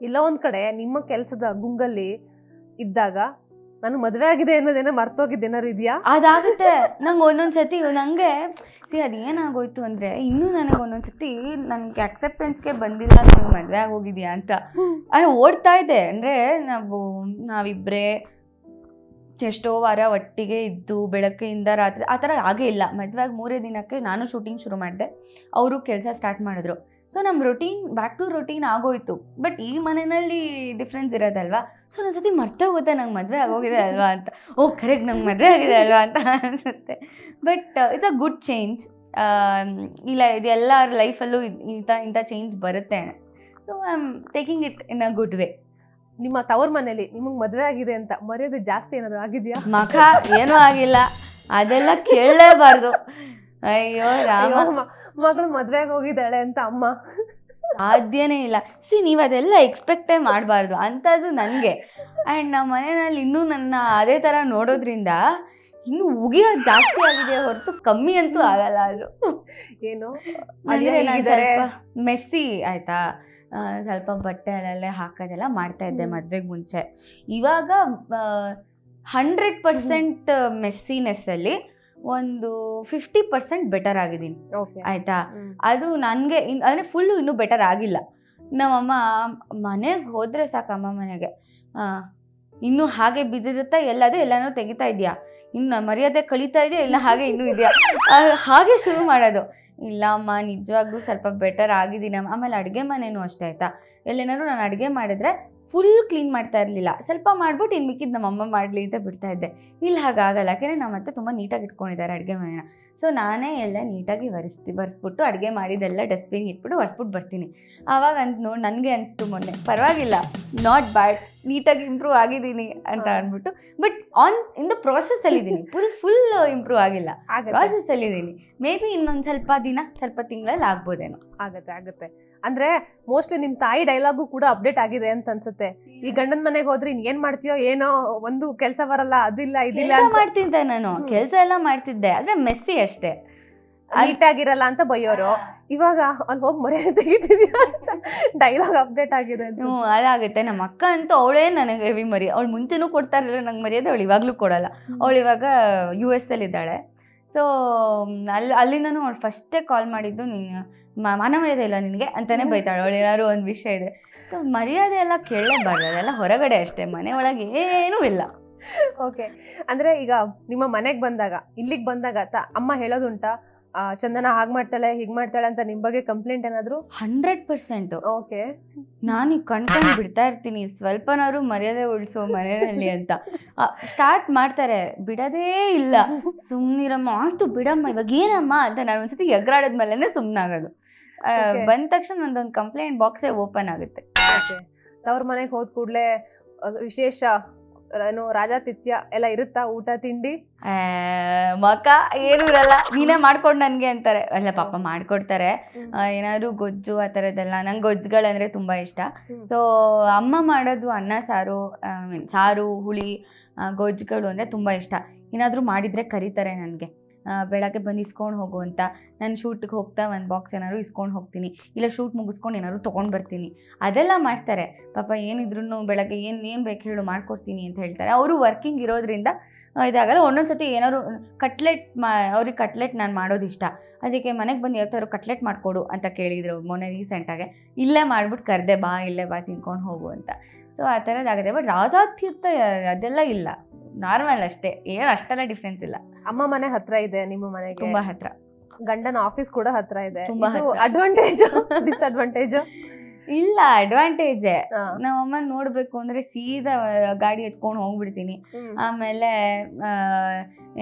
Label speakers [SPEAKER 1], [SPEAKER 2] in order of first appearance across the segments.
[SPEAKER 1] ಇಲ್ಲ ಒಂದು ಕಡೆ ನಿಮ್ಮ ಕೆಲಸದ ಗುಂಗಲ್ಲಿ ಇದ್ದಾಗ ನಾನು ಮದುವೆ ಆಗಿದೆ ಅನ್ನೋದೇನೋ ಮರ್ತೋಗಿದ್ದೆ ಏನಾದ್ರು ಇದೆಯಾ?
[SPEAKER 2] ಅದಾಗುತ್ತೆ. ನಂಗೆ ಒಂದೊಂದ್ಸತಿ ನಂಗೆ ಸಿ ಅದು ಏನಾಗೋಯ್ತು ಅಂದರೆ ಇನ್ನೂ ನನಗೆ ಒಂದೊಂದ್ಸತಿ ನನಗೆ ಅಕ್ಸೆಪ್ಟೆನ್ಸ್ಗೆ ಬಂದಿಲ್ಲ ನನಗೆ ಮದುವೆ ಆಗೋಗಿದ್ಯಾ ಅಂತ. ಅದು ಓಡ್ತಾ ಇದೆ. ಅಂದರೆ ನಾವು ನಾವಿಬ್ಬರೇ ಎಷ್ಟೋ ವಾರ ಒಟ್ಟಿಗೆ ಇದ್ದು ಬೆಳಗ್ಗೆಯಿಂದ ರಾತ್ರಿ ಆ ಥರ ಆಗೇ ಇಲ್ಲ. ಮದುವೆ ಆಗಿ ಮೂರೇ ದಿನಕ್ಕೆ ನಾನು ಶೂಟಿಂಗ್ ಶುರು ಮಾಡಿದೆ. ಅವರು ಕೆಲಸ ಸ್ಟಾರ್ಟ್ ಮಾಡಿದ್ರು. ಸೊ ನಮ್ಮ ರೊಟೀನ್ ಬ್ಯಾಕ್ ಟು ರೊಟೀನ್ ಆಗೋಯ್ತು. ಬಟ್ ಈ ಮನೆಯಲ್ಲಿ ಡಿಫ್ರೆನ್ಸ್ ಇರೋದಲ್ವಾ? ಸೊ ಒಂದ್ಸತಿ ಮರ್ತೋಗುತ್ತೆ ನಂಗೆ ಮದುವೆ ಆಗೋಗಿದೆ ಅಲ್ವಾ ಅಂತ. ಓ ಕರೆಕ್ಟ್ ನಂಗೆ ಮದುವೆ ಆಗಿದೆ ಅಲ್ವಾ ಅಂತ ಅನಿಸುತ್ತೆ. But it's a good change ಇಲ್ಲ ಇದೆಲ್ಲ ಲೈಫಲ್ಲೂ ಇಂಥ ಇಂಥ ಚೇಂಜ್ ಬರುತ್ತೆ. So I am taking it in a good way
[SPEAKER 1] ನಿಮ್ಮ ತವ್ರ ಮನೇಲಿ ನಿಮಗೆ ಮದುವೆ ಆಗಿದೆ ಅಂತ ಮರ್ಯಾದೆ ಜಾಸ್ತಿ ಏನಾದರೂ ಆಗಿದೆಯಾ?
[SPEAKER 2] ಮಖ ಏನೂ ಆಗಿಲ್ಲ. ಅದೆಲ್ಲ ಕೇಳಲೇಬಾರ್ದು. ಅಯ್ಯೋ ರಾಮ.
[SPEAKER 1] ಮಗಳು ಮದ್ವೆಗೆ ಹೋಗಿದ್ದಾಳೆ ಅಂತ ಅಮ್ಮ.
[SPEAKER 2] ಸಾಧ್ಯನೇ ಇಲ್ಲ. ಸಿ ನೀವು ಅದೆಲ್ಲ ಎಕ್ಸ್ಪೆಕ್ಟೇ ಮಾಡಬಾರ್ದು. ಅಂಥದ್ದು ನನಗೆ. ಆ್ಯಂಡ್ ನಮ್ಮ ಮನೆಯಲ್ಲಿ ಇನ್ನೂ ನನ್ನ ಅದೇ ಥರ ನೋಡೋದ್ರಿಂದ ಇನ್ನು ಉಗಿಯೋದು ಜಾಸ್ತಿ ಆಗಿದೆ ಹೊರತು ಕಮ್ಮಿ ಅಂತೂ ಆಗಲ್ಲ ಅದು.
[SPEAKER 1] ಏನು
[SPEAKER 2] ಅಂದರೆ ನಾನು? ಸ್ವಲ್ಪ ಮೆಸ್ಸಿ ಆಯಿತಾ? ಸ್ವಲ್ಪ ಬಟ್ಟೆ ಅಲ್ಲೆಲ್ಲ ಹಾಕೋದೆಲ್ಲ ಮಾಡ್ತಾ ಇದ್ದೆ. ಮದುವೆಗೆ ಮುಂಚೆ. ಇವಾಗ ಹಂಡ್ರೆಡ್ ಪರ್ಸೆಂಟ್ ಮೆಸ್ಸಿನೆಸ್ಸಲ್ಲಿ ಒಂದು ಫಿಫ್ಟಿ ಪರ್ಸೆಂಟ್ ಬೆಟರ್ ಆಗಿದ್ದೀನಿ. ಆಯ್ತಾ? ಅದು ನನಗೆ ಇನ್ ಅಂದರೆ ಫುಲ್ಲು ಇನ್ನೂ ಬೆಟರ್ ಆಗಿಲ್ಲ. ನಮ್ಮಮ್ಮ ಮನೆಗೆ ಹೋದರೆ ಸಾಕಮ್ಮ ಮನೆಗೆ. ಹಾಂ ಇನ್ನೂ ಹಾಗೆ ಬಿದ್ದಿರುತ್ತಾ ಎಲ್ಲದೇ ಎಲ್ಲನೂ ತೆಗಿತಾ ಇದೆಯಾ ಇನ್ನು ಮರ್ಯಾದೆ ಕಳೀತಾ ಇದೆಯಾ? ಇಲ್ಲ ಹಾಗೆ ಇನ್ನೂ ಇದೆಯಾ? ಹಾಗೆ ಶುರು ಮಾಡೋದು. ಇಲ್ಲ ಅಮ್ಮ ನಿಜವಾಗ್ಲೂ ಸ್ವಲ್ಪ ಬೆಟರ್ ಆಗಿದ್ದೀನಿ. ಆಮೇಲೆ ಅಡುಗೆ ಮನೆಯೂ ಅಷ್ಟೇ ಆಯಿತಾ? ಎಲ್ಲೇನಾದ್ರು ನಾನು ಅಡುಗೆ ಮಾಡಿದ್ರೆ ಫುಲ್ ಕ್ಲೀನ್ ಮಾಡ್ತಾ ಇರಲಿಲ್ಲ. ಸ್ವಲ್ಪ ಮಾಡ್ಬಿಟ್ಟು ಇನ್ನು ಮಿಕ್ಕಿದ್ದು ನಮ್ಮ ಅಮ್ಮ ಮಾಡಲಿ ಅಂತ ಬಿಡ್ತಾ ಇದ್ದೆ. ಇಲ್ಲಿ ಹಾಗಾಗಲ್ಲ. ಯಾಕೆಂದರೆ ನಮ್ಮ ಅತ್ತೆ ತುಂಬ ನೀಟಾಗಿ ಇಟ್ಕೊಂಡಿದ್ದಾರೆ ಅಡುಗೆ ಮನೆನ. ಸೊ ನಾನೇ ಎಲ್ಲ ನೀಟಾಗಿ ಒರೆಸ್ತಿ ಬರ್ಸ್ಬಿಟ್ಟು ಅಡುಗೆ ಮಾಡಿದ್ದೆಲ್ಲ ಡಸ್ಟ್ಬಿನ್ ಇಟ್ಬಿಟ್ಟು ಒರೆಸ್ಬಿಟ್ಟು ಬರ್ತೀನಿ. ಆವಾಗ ಅಂತ ನೋಡಿ ನನಗೆ ಅನಿಸ್ತು ಮೊನ್ನೆ. ಪರವಾಗಿಲ್ಲ. ನಾಟ್ ಬ್ಯಾಡ್ ನೀಟಾಗಿ ಇಂಪ್ರೂವ್ ಆಗಿದ್ದೀನಿ ಅಂತ. ಅಂದ್ಬಿಟ್ಟು ಬಟ್ ಆನ್ ಇನ್ ದ ಪ್ರಾಸೆಸ್ಸಲ್ಲಿ ಇದ್ದೀನಿ ಫುಲ್ ಫುಲ್ ಇಂಪ್ರೂವ್ ಆಗಿಲ್ಲ.
[SPEAKER 1] ಆಗ
[SPEAKER 2] ಪ್ರಾಸೆಸ್ಸಲ್ಲಿ ಇದ್ದೀನಿ ಮೇ ಬಿ ಇನ್ನೊಂದು ಸ್ವಲ್ಪ ದಿನ ಸ್ವಲ್ಪ ತಿಂಗಳಲ್ಲಿ ಆಗ್ಬೋದೇನೋ.
[SPEAKER 1] ಆಗತ್ತೆ ಆಗತ್ತೆ. ಅಂದ್ರೆ ಮೋಸ್ಟ್ಲಿ ನಿಮ್ ತಾಯಿ ಡೈಲಾಗು ಕೂಡ ಅಪ್ಡೇಟ್ ಆಗಿದೆ ಅಂತ ಅನ್ಸುತ್ತೆ. ಈ ಗಂಡನ ಮನೆಗೆ ಹೋದ್ರೆ ಇನ್ ಏನ್ ಮಾಡ್ತೀಯೋ ಏನೋ ಒಂದು ಕೆಲಸ ಬರಲ್ಲ ಅದಿಲ್ಲ ಇದಿಲ್ಲ
[SPEAKER 2] ಕೆಲಸ
[SPEAKER 1] ಅಂತ.
[SPEAKER 2] ಮಾಡ್ತಿದ್ದೆ ನಾನು. ಕೆಲಸ ಎಲ್ಲ ಮಾಡ್ತಿದ್ದೆ ಅಂದ್ರೆ ಮೆಸ್ಸಿ ಅಷ್ಟೇ.
[SPEAKER 1] ನೀಟಾಗಿರಲ್ಲ ಅಂತ ಬಯ್ಯೋರು ಇವಾಗ ಅಲ್ಲಿ ಹೋಗಿ ಮೊರೆ ತೆಗಿತಿದ್ಯಾ ಡೈಲಾಗ್ ಅಪ್ಡೇಟ್ ಆಗಿದೆ ಅಂತ
[SPEAKER 2] ಹ್ಞೂ ಅದಾಗುತ್ತೆ. ನಮ್ಮ ಅಕ್ಕ ಅಂತೂ ಅವಳೇ ನನಗೆ ಹೆವಿ ಮರಿ. ಅವಳು ಮುಂಚೆನೂ ಕೊಡ್ತಾ ಇರಲಿಲ್ಲ ನಂಗೆ ಮರ್ಯಾದೆ ಅವಳು ಇವಾಗಲೂ ಕೊಡಲ್ಲ. ಅವಳು ಇವಾಗ ಯು ಎಸ್ ಅಲ್ಲಿ ಇದ್ದಾಳೆ ಸೊ ಅಲ್ಲಿ ಅಲ್ಲಿಂದನೂ ಅವಳು ಫಸ್ಟೇ ಕಾಲ್ ಮಾಡಿದ್ದು ನೀನು ಮಾನ ಮರ್ಯಾದೆ ಇಲ್ಲ ನಿನಗೆ ಅಂತಾನೆ
[SPEAKER 1] ಹ್ಮ್.
[SPEAKER 2] ಬೈತಾಳೆ. ಅವಳು ಏನಾದ್ರು ಒಂದು ವಿಷಯ ಇದೆ. ಸೊ ಮರ್ಯಾದೆ ಎಲ್ಲ ಕೇಳಲೇಬಾರ್ದು ಅದೆಲ್ಲ ಹೊರಗಡೆ ಅಷ್ಟೇ. ಮನೆ ಒಳಗೆ ಏನೂ ಇಲ್ಲ.
[SPEAKER 1] ಓಕೆ ಅಂದ್ರೆ ಈಗ ನಿಮ್ಮ ಮನೆಗೆ ಬಂದಾಗ ಇಲ್ಲಿಗೆ ಬಂದಾಗ ತ- ಅಮ್ಮ ಹೇಳೋದುಂಟಾ? ಚಂದನ ಹಾಗೆ ಮಾಡ್ತಾಳೆ ಹೀಗ್ ಮಾಡ್ತಾಳೆ ಅಂತ ನಿಮ್ ಬಗ್ಗೆ ಕಂಪ್ಲೇಂಟ್ ಏನಾದ್ರು?
[SPEAKER 2] Hundred percent.
[SPEAKER 1] ಓಕೆ
[SPEAKER 2] ನಾನು ಈಗ ಕಣ್ಕೊಂಡು ಬಿಡ್ತಾ ಇರ್ತೀನಿ ಸ್ವಲ್ಪನಾದ್ರು ಮರ್ಯಾದೆ ಉಳಿಸೋ ಮನೆಯಲ್ಲಿ ಅಂತ. ಸ್ಟಾರ್ಟ್ ಮಾಡ್ತಾರೆ ಬಿಡದೇ ಇಲ್ಲ. ಸುಮ್ಮನಿರಮ್ಮ ಆಯ್ತು ಬಿಡಮ್ಮ ಇವಾಗ ಏನಮ್ಮ ಅಂತ ನಾನು ಒಂದ್ಸತಿ ಎಗ್ರಾಡದ್ಮೇಲೆ ಸುಮ್ಮನಾಗೋದು
[SPEAKER 1] Okay.
[SPEAKER 2] ಬಂದ ತಕ್ಷಣ ನಂದೊಂದು ಕಂಪ್ಲೇಂಟ್ ಬಾಕ್ಸೇ ಓಪನ್ ಆಗುತ್ತೆ.
[SPEAKER 1] ತವ್ರ ಮನೆಗೆ ಹೋದ ಕೂಡ್ಲೆ ವಿಶೇಷ ಏನು ರಾಜಾತಿಥ್ಯ ಎಲ್ಲ ಇರುತ್ತಾ? ಊಟ ತಿಂಡಿ?
[SPEAKER 2] ಆ, ಮಕ ಏನು ಇರಲ್ಲ. ನೀನೇ ಮಾಡ್ಕೊಂಡು ನನಗೆ ಅಂತಾರೆ. ಅಲ್ಲ ಪಾಪ ಮಾಡ್ಕೊಡ್ತಾರೆ. ಏನಾದ್ರೂ ಗೊಜ್ಜು ಆ ಥರದ್ದೆಲ್ಲ. ನಂಗೆ ಗೊಜ್ಜುಗಳಂದರೆ ತುಂಬ ಇಷ್ಟ. ಸೊ ಅಮ್ಮ ಮಾಡೋದು ಅನ್ನ ಸಾರು ಐ ಮೀನ್ ಸಾರು ಹುಳಿ ಗೊಜ್ಜುಗಳು ಅಂದರೆ ತುಂಬ ಇಷ್ಟ. ಏನಾದರೂ ಮಾಡಿದರೆ ಕರೀತಾರೆ ನನಗೆ. ಬೆಳಗ್ಗೆ ಬಂದು ಇಸ್ಕೊಂಡು ಹೋಗು ಅಂತ. ನಾನು ಶೂಟಿಗೆ ಹೋಗ್ತಾ ಒಂದು ಬಾಕ್ಸ್ ಏನಾದ್ರು ಇಸ್ಕೊಂಡು ಹೋಗ್ತೀನಿ. ಇಲ್ಲ ಶೂಟ್ ಮುಗಿಸ್ಕೊಂಡು ಏನಾದ್ರು ತೊಗೊಂಡು ಬರ್ತೀನಿ. ಅದೆಲ್ಲ ಮಾಡ್ತಾರೆ. ಪಾಪ ಏನಿದ್ರು ಬೆಳಗ್ಗೆ ಏನು ಏನು ಬೇಕು ಹೇಳು ಮಾಡ್ಕೊಡ್ತೀನಿ ಅಂತ ಹೇಳ್ತಾರೆ. ಅವರು ವರ್ಕಿಂಗ್ ಇರೋದ್ರಿಂದ ಇದಾಗಲ್ಲ ಒಂದೊಂದು ಸತಿ ಏನಾದ್ರು ಕಟ್ಲೆಟ್ ಮಾ, ಅವ್ರಿಗೆ ಕಟ್ಲೆಟ್ ನಾನು ಮಾಡೋದು ಇಷ್ಟ. ಅದಕ್ಕೆ ಮನೆಗೆ ಬಂದು ಯಾವತ್ತಾದ್ರು ಕಟ್ಲೆಟ್ ಮಾಡಿಕೊಡು ಅಂತ ಕೇಳಿದರು ಮೊನ್ನೆ ರೀಸೆಂಟಾಗೆ ಇಲ್ಲೇ ಮಾಡ್ಬಿಟ್ಟು ಕರೆದೆ ಬಾ, ಇಲ್ಲೇ ಬಾ ತಿನ್ಕೊಂಡು ಹೋಗು ಅಂತ. ಸೊ ಆ ಥರದ್ದಾಗುತ್ತೆ ಬಟ್ ರಾಜಾತ್ಯುತ ಅದೆಲ್ಲ ಇಲ್ಲ. ನಾರ್ಮಲ್ ಅಷ್ಟೇ. ಏನು ಅಷ್ಟೆಲ್ಲ ಡಿಫ್ರೆನ್ಸ್ ಇಲ್ಲ.
[SPEAKER 1] ಅಮ್ಮ ಮನೆ ಹತ್ರ ಇದೆ ನಿಮ್ಮ ಮನೆ
[SPEAKER 2] ತುಂಬ ಹತ್ರ.
[SPEAKER 1] ಗಂಡನ ಆಫೀಸ್ ಕೂಡ ಹತ್ರ ಇದೆ.
[SPEAKER 2] ತುಂಬಾ.
[SPEAKER 1] ಅಡ್ವಾಂಟೇಜ್ ಡಿಸ್ಅಡ್ವಾಂಟೇಜ್
[SPEAKER 2] ಇಲ್ಲ ಅಡ್ವಾಂಟೇಜೇ ನಮ್ಮಮ್ಮ ನೋಡ್ಬೇಕು ಅಂದ್ರೆ ಸೀದಾ ಗಾಡಿ ಎತ್ಕೊಂಡು ಹೋಗ್ಬಿಡ್ತೀನಿ. ಆಮೇಲೆ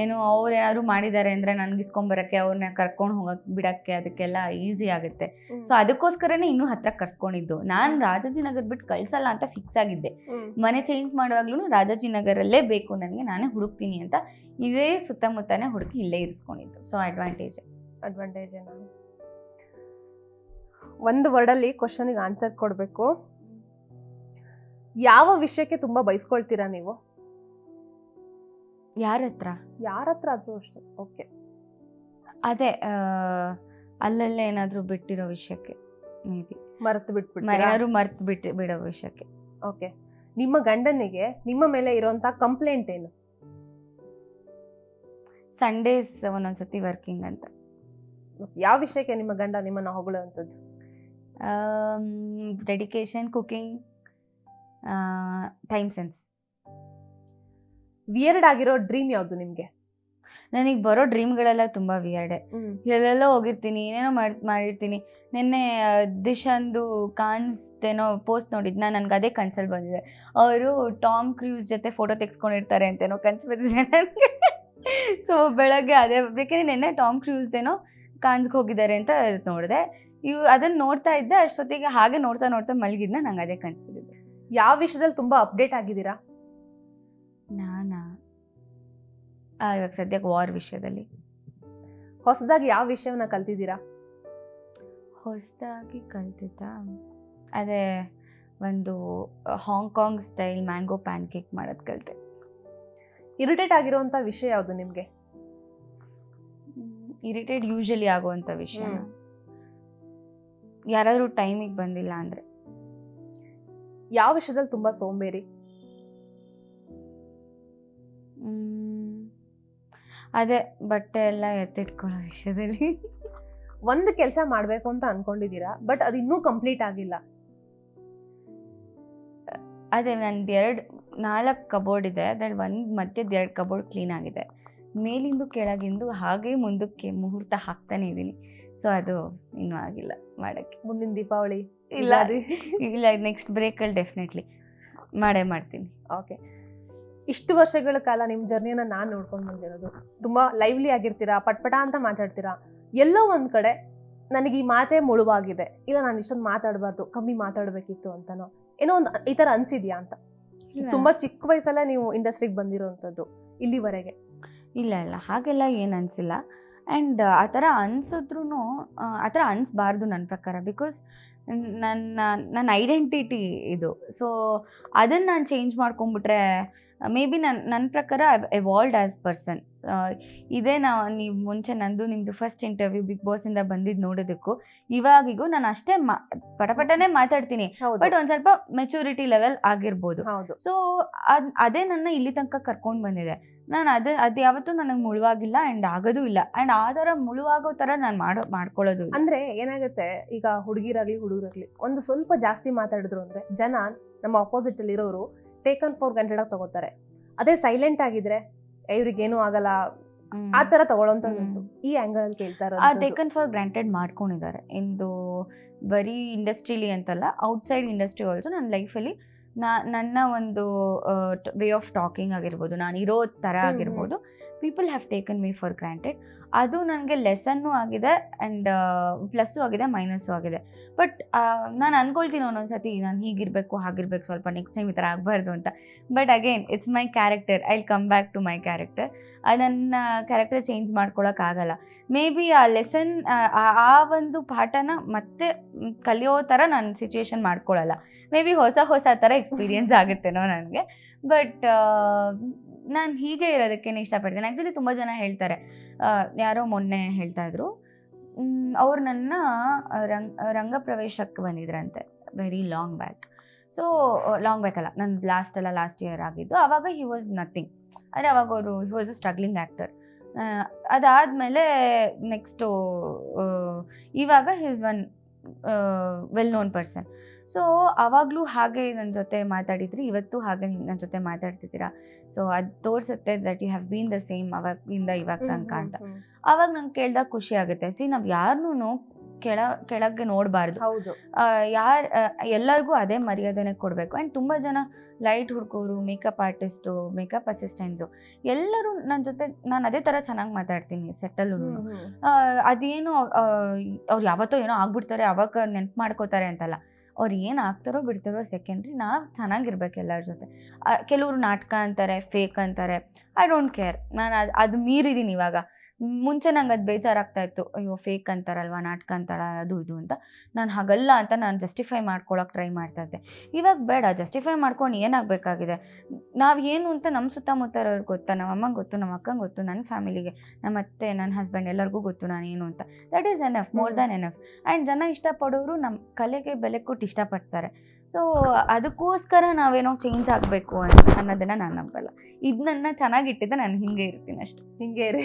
[SPEAKER 2] ಏನು ಅವ್ರು ಏನಾದ್ರು ಮಾಡಿದ್ದಾರೆ ಅಂದ್ರೆ ನನಗೆ ಇಸ್ಕೊಂಬರಕ್ಕೆ ಅವ್ರನ್ನ ಕರ್ಕೊಂಡು ಹೋಗಕ್ ಬಿಡಕ್ಕೆ ಅದಕ್ಕೆಲ್ಲ ಈಸಿ ಆಗುತ್ತೆ. ಸೊ ಅದಕ್ಕೋಸ್ಕರನೇ ಇನ್ನೂ ಹತ್ರ ಕರ್ಸ್ಕೊಂಡಿದ್ದು. ನಾನು ರಾಜಾಜಿನಗರ್ ಬಿಟ್ಟು ಕಳ್ಸಲ್ಲ ಅಂತ ಫಿಕ್ಸ್ ಆಗಿದ್ದೆ. ಮನೆ ಚೇಂಜ್ ಮಾಡುವಾಗ್ಲೂ ರಾಜಾಜಿನಗರಲ್ಲೇ ಬೇಕು ನನಗೆ ನಾನೇ ಹುಡುಕ್ತೀನಿ ಅಂತ ಇದೇ ಸುತ್ತಮುತ್ತನೇ ಹುಡುಕಿ ಇಲ್ಲೇ ಇರಿಸ್ಕೊಂಡಿದ್ದು. ಸೊ ಅಡ್ವಾಂಟೇಜ್
[SPEAKER 1] ಅಡ್ವಾಂಟೇಜ್ ಒಂದು ವರ್ಡಲ್ಲಿ ಕ್ವಶನಿಗೆ ಆನ್ಸರ್ ಕೊಡಬೇಕು. ಯಾವ ವಿಷಯಕ್ಕೆ ತುಂಬಾ ಬಯಸ್ಕೊಳ್ತೀರಾ ನೀವು?
[SPEAKER 2] ಯಾರ ಹತ್ರ
[SPEAKER 1] ಯಾರ ಹತ್ರ ಆದ್ರೂ ಅಷ್ಟೇ ಓಕೆ.
[SPEAKER 2] ಅದೇ ಅಲ್ಲಲ್ಲೇ ಏನಾದರೂ ಬಿಟ್ಟಿರೋ ವಿಷಯಕ್ಕೆ ಮೇಬಿ
[SPEAKER 1] ಮರೆತು ಬಿಟ್ಬಿಟ್ಟು
[SPEAKER 2] ಏನಾದ್ರು ಮರ್ತು ಬಿಟ್ಟು ಬಿಡೋ ವಿಷಯಕ್ಕೆ.
[SPEAKER 1] ಓಕೆ. ನಿಮ್ಮ ಗಂಡನಿಗೆ ನಿಮ್ಮ ಮೇಲೆ ಇರುವಂತ ಕಂಪ್ಲೇಂಟ್ ಏನು?
[SPEAKER 2] ಸಂಡೇಸ್ ಒಂದೊಂದ್ಸತಿ ವರ್ಕಿಂಗ್ ಅಂತ.
[SPEAKER 1] ಯಾವ ವಿಷಯಕ್ಕೆ ನಿಮ್ಮ ಗಂಡ ನಿಮ್ಮನ್ನ ಹೊಗಳುವಂಥದ್ದು
[SPEAKER 2] dedication cooking time sense
[SPEAKER 1] weird ಆಗಿರೋ ಡ್ರೀಮ್ ಯಾವುದು ನಿಮಗೆ?
[SPEAKER 2] ನನಗೆ ಬರೋ ಡ್ರೀಮ್ಗಳೆಲ್ಲ ತುಂಬ ವಿಯರ್ಡೆ ಎಲ್ಲೆಲ್ಲೋ ಹೋಗಿರ್ತೀನಿ ಏನೇನೋ ಮಾಡಿ ಮಾಡಿರ್ತೀನಿ. ನಿನ್ನೆ ದಿಶಂದು ಕಾನ್ಸ್ದೇನೋ ಪೋಸ್ಟ್ ನೋಡಿದ್ನ? ನನ್ಗೆ ಅದೇ ಕನ್ಸಲ್ಲಿ ಬಂದಿದೆ. ಅವರು ಟಾಮ್ ಕ್ರೂಸ್ ಜೊತೆ ಫೋಟೋ ತೆಗೆಸ್ಕೊಂಡಿರ್ತಾರೆ ಅಂತೇನೋ ಕನ್ಸು ಬಂದಿದೆ ನನಗೆ. ಸೊ ಬೆಳಗ್ಗೆ ಅದೇ ಬೇಕಂದ್ರೆ ನಿನ್ನೆ ಟಾಮ್ ಕ್ರೂಸ್ದೇನೋ ಕಾನ್ಸ್ಗೆ ಹೋಗಿದ್ದಾರೆ ಅಂತ ನೋಡಿದೆ. ಇವು ಅದನ್ನ ನೋಡ್ತಾ ಇದ್ದೆ ಅಷ್ಟೊತ್ತಿಗೆ ಹಾಗೆ ನೋಡ್ತಾ ನೋಡ್ತಾ ಮಲಗಿದ್ನ ನಂಗೆ ಅದೇ ಕನ್ಸ್ಬಿಟ್ಟಿದೆ
[SPEAKER 1] ಯಾವ ವಿಷಯದಲ್ಲಿ ತುಂಬಾ ಅಪ್ಡೇಟ್ ಆಗಿದ್ದೀರಾ?
[SPEAKER 2] ನಾನಾ? ಆ, ಇವಾಗ ಸದ್ಯಕ್ಕೆ ವಾರ್ ವಿಷಯದಲ್ಲಿ.
[SPEAKER 1] ಹೊಸದಾಗಿ ಯಾವ ವಿಷಯವನ್ನ ಕಲ್ತಿದ್ದೀರಾ?
[SPEAKER 2] ಹೊಸದಾಗಿ ಕಲ್ತಿದ್ದ? ಅದೇ ಒಂದು Hong Kong style mango pancake ಮಾಡೋದು ಕಲಿತೆ.
[SPEAKER 1] ಇರಿಟೇಟ್ ಆಗಿರುವಂತ ವಿಷಯ ಯಾವುದು ನಿಮಗೆ?
[SPEAKER 2] ಇರಿಟೇಟ್ ಯೂಶಲಿ ಆಗುವಂಥ ವಿಷಯ
[SPEAKER 1] ಹ್ಮ್.
[SPEAKER 2] ಯಾರಾದರೂ ಟೈಮಿಗೆ ಬಂದಿಲ್ಲ ಅಂದರೆ?
[SPEAKER 1] ಯಾವ ವಿಷಯದಲ್ಲಿ ತುಂಬ ಸೋಂಬೇರಿ?
[SPEAKER 2] ಅದೇ ಬಟ್ಟೆ ಎಲ್ಲ ಎತ್ತಿಟ್ಕೊಳ್ಳೋ ವಿಷಯದಲ್ಲಿ.
[SPEAKER 1] ಒಂದು ಕೆಲಸ ಮಾಡಬೇಕು ಅಂತ ಅನ್ಕೊಂಡಿದ್ದೀರಾ? ಬಟ್ ಅದು ಇನ್ನೂ ಕಂಪ್ಲೀಟ್ ಆಗಿಲ್ಲ.
[SPEAKER 2] ಅದೇ ನಂದು ಎರಡು ನಾಲ್ಕು ಕಬೋರ್ಡ್ ಇದೆ. ಅದ್ರಲ್ಲಿ ಒಂದು ಮಧ್ಯದ ಎರಡು ಕಬೋರ್ಡ್ ಕ್ಲೀನ್ ಆಗಿದೆ. ಮೇಲಿಂದು ಕೆಳಗಿಂದು ಹಾಗೆ ಮುಂದಕ್ಕೆ ಮುಹೂರ್ತ ಹಾಕ್ತಾನೆ ಇದ್ದೀನಿ. ಸೊ ಅದು ಇನ್ನೂ ಆಗಿಲ್ಲ ಮಾಡೋಕ್ಕೆ.
[SPEAKER 1] ಮುಂದಿನ ದೀಪಾವಳಿ?
[SPEAKER 2] ಇಲ್ಲ. ಇಲ್ಲ ನೆಕ್ಸ್ಟ್ ಬ್ರೇಕಲ್ಲಿ ಡೆಫಿನೆಟ್ಲಿ ಮಾಡೇ ಮಾಡ್ತೀನಿ.
[SPEAKER 1] ಓಕೆ ಇಷ್ಟು ವರ್ಷಗಳ ಕಾಲ ನಿಮ್ಮ ಜರ್ನಿಯನ್ನ ನಾನು ನೋಡ್ಕೊಂಡು ಬಂದಿರೋದು. ತುಂಬಾ ಲೈವ್ಲಿ ಆಗಿರ್ತೀರಾ ಪಟ್ಪಟ ಅಂತ ಮಾತಾಡ್ತೀರಾ? ಎಲ್ಲೋ ಒಂದ್ ಕಡೆ ನನಗೆ ಈ ಮಾತೇ ಮುಳುವಾಗಿದೆ. ಇಲ್ಲ ನಾನು ಇಷ್ಟೊಂದು ಮಾತಾಡಬಾರ್ದು ಕಮ್ಮಿ ಮಾತಾಡಬೇಕಿತ್ತು ಅಂತನೋ? ಏನೋ ಒಂದು ಈ ಥರ ಅನ್ಸಿದ್ಯಾ ಅಂತ? ತುಂಬಾ ಚಿಕ್ಕ ವಯಸ್ಸಲ್ಲೇ ನೀವು ಇಂಡಸ್ಟ್ರಿಗೆ ಬಂದಿರೋವಂಥದ್ದು ಇಲ್ಲಿವರೆಗೆ.
[SPEAKER 2] ಇಲ್ಲ ಇಲ್ಲ ಹಾಗೆಲ್ಲ ಏನು ಅನಿಸಿಲ್ಲ. ಆ್ಯಂಡ್ ಆ ಥರ ಅನ್ಸಿದ್ರು ಆ ಥರ ಅನ್ಸ್ಬಾರ್ದು ನನ್ನ ಪ್ರಕಾರ. ಬಿಕಾಸ್ ನನ್ನ ನನ್ನ ಐಡೆಂಟಿಟಿ ಇದು. ಸೊ, ಅದನ್ನು ನಾನು ಚೇಂಜ್ ಮಾಡ್ಕೊಂಬಿಟ್ರೆ ಮೇ ಬಿ ನನ್ನ ನನ್ನ ಪ್ರಕಾರ ಎವಾಲ್ಡ್ ಆ್ಯಸ್ ಪರ್ಸನ್ ಇದೇ ನಾ ನೀವು ಮುಂಚೆ ನಂದು ನಿಮ್ಮದು ಫಸ್ಟ್ ಇಂಟರ್ವ್ಯೂ ಬಿಗ್ ಬಾಸಿಂದ ಬಂದಿದ್ದು ನೋಡೋದಕ್ಕೂ ಇವಾಗಿಗೂ ನಾನು ಅಷ್ಟೇ ಮಾ ಪಟಪಟನೆ ಮಾತಾಡ್ತೀನಿ. ಬಟ್ ಒಂದು ಸ್ವಲ್ಪ ಮೆಚೂರಿಟಿ ಲೆವೆಲ್ ಆಗಿರ್ಬೋದು.
[SPEAKER 1] ಹೌದು.
[SPEAKER 2] ಸೊ ಅದ್ ಅದೇ ನನ್ನ ಇಲ್ಲಿ ತನಕ ಕರ್ಕೊಂಡು ಬಂದಿದೆ. ನಾನು ಅದು ಅದು ಯಾವತ್ತೂ ನನಗೆ ಮುಳುವಾಗಿಲ್ಲ ಆ್ಯಂಡ್ ಆಗೋದೂ ಇಲ್ಲ. ಆ್ಯಂಡ್ ಆ ಥರ ಮುಳುವಾಗೋ ಥರ ನಾನು ಮಾಡೋ ಮಾಡ್ಕೊಳ್ಳೋದು
[SPEAKER 1] ಅಂದರೆ ಏನಾಗುತ್ತೆ ಈಗ ಹುಡುಗಿರಾಗಲಿ ಹುಡುಗರಾಗಲಿ ಒಂದು ಸ್ವಲ್ಪ ಜಾಸ್ತಿ ಮಾತಾಡಿದ್ರು ಅಂದ್ರೆ ಜನ ನಮ್ಮ ಅಪೋಸಿಟ್ ಅಲ್ಲಿ ಇರೋರು ಟೇಕನ್ ಫಾರ್ ಗ್ರಾಂಟೆಡ್ ಆಗಿ ತಗೋತಾರೆ. ಅದೇ ಸೈಲೆಂಟ್ ಆಗಿದ್ರೆ ಇವ್ರಿಗೇನು ಆಗಲ್ಲ. ಆ ತರ ತಗೊಳ್ಳೋಂಥದ್ದು ಈ ಆಂಗಲ್ ಕೇಳ್ತಾರೆ
[SPEAKER 2] ಆ ಟೇಕನ್ ಫಾರ್ ಗ್ರಾಂಟೆಡ್ ಮಾಡ್ಕೊಂಡಿದ್ದಾರೆ. ಇಂದು ಬರೀ ಇಂಡಸ್ಟ್ರಿಲಿ ಅಂತಲ್ಲ ಔಟ್ಸೈಡ್ ಇಂಡಸ್ಟ್ರಿ ಆಲ್ಸೋ ನನ್ನ ಲೈಫಲ್ಲಿ ನಾ ನನ್ನ ಒಂದು ವೇ ಆಫ್ ಟಾಕಿಂಗ್ ಆಗಿರ್ಬೋದು ನಾನು ಇರೋ ಥರ ಆಗಿರ್ಬೋದು people have taken me for granted ಅದು ನನಗೆ ಲೆಸನ್ನು ಆಗಿದೆ ಆ್ಯಂಡ್ ಪ್ಲಸ್ಸು ಆಗಿದೆ ಮೈನಸ್ಸು ಆಗಿದೆ. ಬಟ್ ನಾನು ಅನ್ಕೊಳ್ತೀನಿ ಒಂದೊಂದು ಸತಿ ನಾನು ಹೀಗಿರಬೇಕು ಹಾಗಿರ್ಬೇಕು ಸ್ವಲ್ಪ ನೆಕ್ಸ್ಟ್ ಟೈಮ್ ಈ ಥರ ಆಗಬಾರ್ದು ಅಂತ. But again it's my character I come back to my character ನನ್ನ ಕ್ಯಾರೆಕ್ಟರ್ ಚೇಂಜ್ ಮಾಡ್ಕೊಳಕ್ಕಾಗಲ್ಲ ಮೇ ಬಿ ಆ ಲೆಸನ್ ಆ ಒಂದು ಪಾಠನ ಮತ್ತೆ ಕಲಿಯೋ ಥರ ನಾನು ಸಿಚುವೇಶನ್ ಮಾಡ್ಕೊಳ್ಳಲ್ಲ ಮೇ ಬಿ ಹೊಸ ಹೊಸ ಥರ ಎಕ್ಸ್ಪೀರಿಯನ್ಸ್ ಆಗುತ್ತೇನೋ ನನಗೆ. ಬಟ್ ನಾನು ಹೀಗೆ ಇರೋದಕ್ಕೇನೆ ಇಷ್ಟಪಡ್ತೀನಿ. ಆ್ಯಕ್ಚುಲಿ ತುಂಬ ಜನ ಹೇಳ್ತಾರೆ. ಯಾರೋ ಮೊನ್ನೆ ಹೇಳ್ತಾ ಇದ್ರು ಅವ್ರು ನನ್ನ ರಂಗ್, ರಂಗಪ್ರವೇಶಕ್ಕೆ ಬಂದಿದ್ರಂತೆ. Very long back so long back ಅಲ್ಲ. ನನ್ನ ಲಾಸ್ಟ್ ಎಲ್ಲ ಲಾಸ್ಟ್ ಇಯರ್ ಆಗಿದ್ದು. ಆವಾಗ ಹಿ ವಾಸ್ ನಥಿಂಗ್ ಅಂದರೆ ಅವಾಗ ಅವರು he was a struggling actor ಅದಾದಮೇಲೆ ನೆಕ್ಸ್ಟು ಇವಾಗ he's one well known person so ಆವಾಗಲೂ ಹಾಗೆ ನನ್ನ ಜೊತೆ ಮಾತಾಡಿದ್ರಿ ಇವತ್ತು ಹಾಗೆ ನನ್ನ ಜೊತೆ ಮಾತಾಡ್ತಿದ್ದೀರಾ? ಸೊ ಅದು ತೋರಿಸುತ್ತೆ that you have been the same ಅವಾಗಿಂದ ಇವಾಗ ತನಕ ಅಂತ. ಆವಾಗ ನಂಗೆ ಕೇಳ್ದಾಗ ಖುಷಿ ಆಗುತ್ತೆ. ಸಿ ನಾವು ಯಾರನ್ನೂ ಕೆಳ ಕೆಳಗೆ ನೋಡಬಾರ್ದು.
[SPEAKER 1] ಹೌದು.
[SPEAKER 2] ಯಾರು ಎಲ್ಲರಿಗೂ ಅದೇ ಮರ್ಯಾದೆನೆ ಕೊಡಬೇಕು. ಆ್ಯಂಡ್ ತುಂಬ ಜನ ಲೈಟ್ ಹುಡ್ಕೋರು ಮೇಕಪ್ ಆರ್ಟಿಸ್ಟು ಮೇಕಪ್ ಅಸಿಸ್ಟೆಂಟ್ಸು ಎಲ್ಲರೂ ನನ್ನ ಜೊತೆ ನಾನು ಅದೇ ಥರ ಚೆನ್ನಾಗಿ ಮಾತಾಡ್ತೀನಿ ಸೆಟ್ಟಲ್ಲೂ. ಅದೇನು ಅವ್ರು ಯಾವತ್ತೋ ಏನೋ ಆಗ್ಬಿಡ್ತಾರೆ ಅವಾಗ ನೆನ್ಪು ಮಾಡ್ಕೋತಾರೆ ಅಂತಲ್ಲ. ಅವ್ರು ಏನು ಆಗ್ತಾರೋ ಬಿಡ್ತಾರೋ ಸೆಕೆಂಡ್ರಿ ನಾವು ಚೆನ್ನಾಗಿರ್ಬೇಕು ಎಲ್ಲರ ಜೊತೆ. ಕೆಲವರು ನಾಟಕ ಅಂತಾರೆ ಫೇಕ್ ಅಂತಾರೆ ಐ ಡೋಂಟ್ ಕೇರ್ ನಾನು ಅದು ಅದು ಮೀರಿದ್ದೀನಿ ಇವಾಗ. ಮುಂಚೆ ನಂಗೆ ಅದು ಬೇಜಾರಾಗ್ತಾ ಇತ್ತು. ಅಯ್ಯೋ ಫೇಕ್ ಅಂತಾರಲ್ವಾ ನಾಟಕ ಅಂತಾಳ ಅದು ಇದು ಅಂತ. ನಾನು ಹಾಗಲ್ಲ ಅಂತ ನಾನು ಜಸ್ಟಿಫೈ ಮಾಡ್ಕೊಳಕ್ಕೆ ಟ್ರೈ ಮಾಡ್ತಾ ಇದ್ದೆ. ಇವಾಗ ಬೇಡ ಜಸ್ಟಿಫೈ ಮಾಡ್ಕೊಂಡು ಏನಾಗಬೇಕಾಗಿದೆ? ನಾವು ಏನು ಅಂತ ನಮ್ಮ ಸುತ್ತಮುತ್ತ ಇರೋರ್ಗೆ ಗೊತ್ತಾ? ನಮ್ಮ ಅಮ್ಮಂಗೆ ಗೊತ್ತು ನಮ್ಮ ಅಕ್ಕಂಗೆ ಗೊತ್ತು ನನ್ನ ಫ್ಯಾಮಿಲಿಗೆ ನಮ್ಮ ಅತ್ತೆ ನನ್ನ ಹಸ್ಬೆಂಡ್ ಎಲ್ಲರಿಗೂ ಗೊತ್ತು ನಾನು ಏನು ಅಂತ. That is enough more than N F and ಜನ ಇಷ್ಟಪಡೋರು ನಮ್ಮ ಕಲೆಗೆ ಬೆಲೆ ಕೊಟ್ಟು ಇಷ್ಟಪಡ್ತಾರೆ. ಸೊ ಅದಕ್ಕೋಸ್ಕರ ನಾವೇನೋ ಚೇಂಜ್ ಆಗಬೇಕು ಅಂತ ಅನ್ನೋದನ್ನು ನಾನು ನಂಬಲ್ಲ. ಇದನ್ನ ಚೆನ್ನಾಗಿಟ್ಟಿದ್ದೆ ನಾನು ಹಿಂಗೆ ಇರ್ತೀನಿ ಅಷ್ಟೆ.
[SPEAKER 1] ಹಿಂಗೆ ರೀ